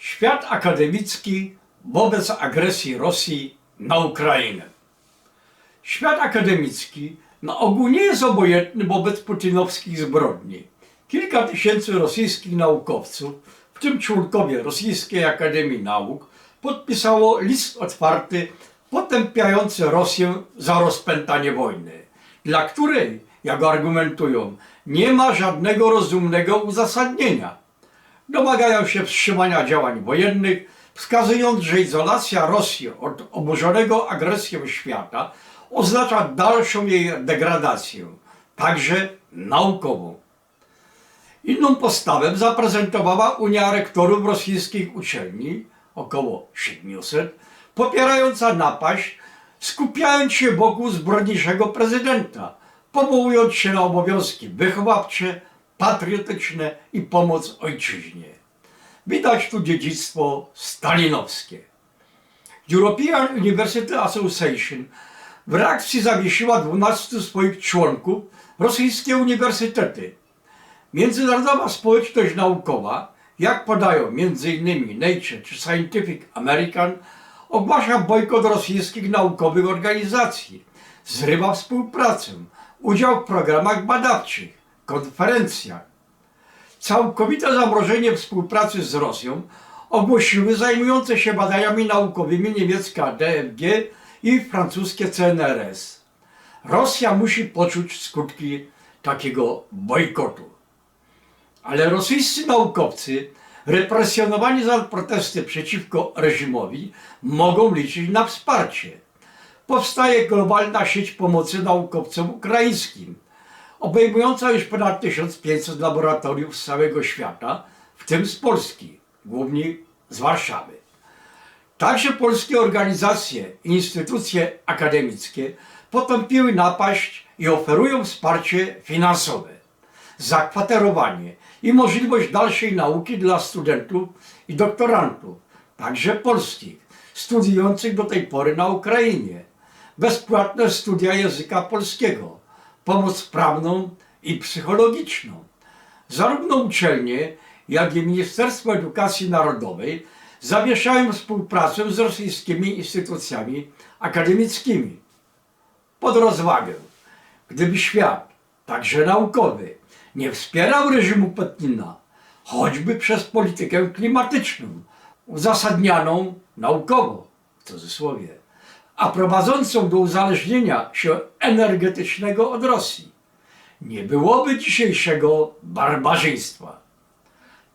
Świat akademicki wobec agresji Rosji na Ukrainę. Świat akademicki na ogół nie jest obojętny wobec putinowskich zbrodni. Kilka tysięcy rosyjskich naukowców, w tym członkowie Rosyjskiej Akademii Nauk, podpisało list otwarty potępiający Rosję za rozpętanie wojny, dla której, jak argumentują, nie ma żadnego rozumnego uzasadnienia. Domagają się wstrzymania działań wojennych, wskazując, że izolacja Rosji od oburzonego agresją świata oznacza dalszą jej degradację, także naukową. Inną postawę zaprezentowała Unia Rektorów Rosyjskich Uczelni, około 700, popierająca napaść, skupiając się wokół zbrodniczego prezydenta, powołując się na obowiązki wychowawcze, patriotyczne i pomoc ojczyźnie. Widać tu dziedzictwo stalinowskie. European University Association w reakcji zawiesiła 12 swoich członków rosyjskie uniwersytety. Międzynarodowa społeczność naukowa, jak podają m.in. Nature czy Scientific American, ogłasza bojkot rosyjskich naukowych organizacji, zrywa współpracę, udział w programach badawczych, konferencjach. Całkowite zamrożenie współpracy z Rosją ogłosiły zajmujące się badaniami naukowymi niemiecka DFG i francuskie CNRS. Rosja musi poczuć skutki takiego bojkotu. Ale rosyjscy naukowcy, represjonowani za protesty przeciwko reżimowi, mogą liczyć na wsparcie. Powstaje globalna sieć pomocy naukowcom ukraińskim, obejmująca już ponad 1500 laboratoriów z całego świata, w tym z Polski, głównie z Warszawy. Także polskie organizacje i instytucje akademickie potępiły napaść i oferują wsparcie finansowe, zakwaterowanie i możliwość dalszej nauki dla studentów i doktorantów, także polskich, studiujących do tej pory na Ukrainie, bezpłatne studia języka polskiego, pomoc prawną i psychologiczną. Zarówno uczelnie, jak i Ministerstwo Edukacji Narodowej zawieszają współpracę z rosyjskimi instytucjami akademickimi. Pod rozwagę, gdyby świat, także naukowy, nie wspierał reżimu Putina, choćby przez politykę klimatyczną, uzasadnianą naukowo, w cudzysłowie, a prowadzącą do uzależnienia się energetycznego od Rosji, nie byłoby dzisiejszego barbarzyństwa.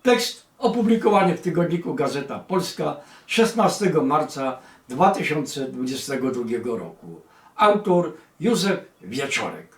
Tekst opublikowany w tygodniku Gazeta Polska 16 marca 2022 roku. Autor Józef Wieczorek.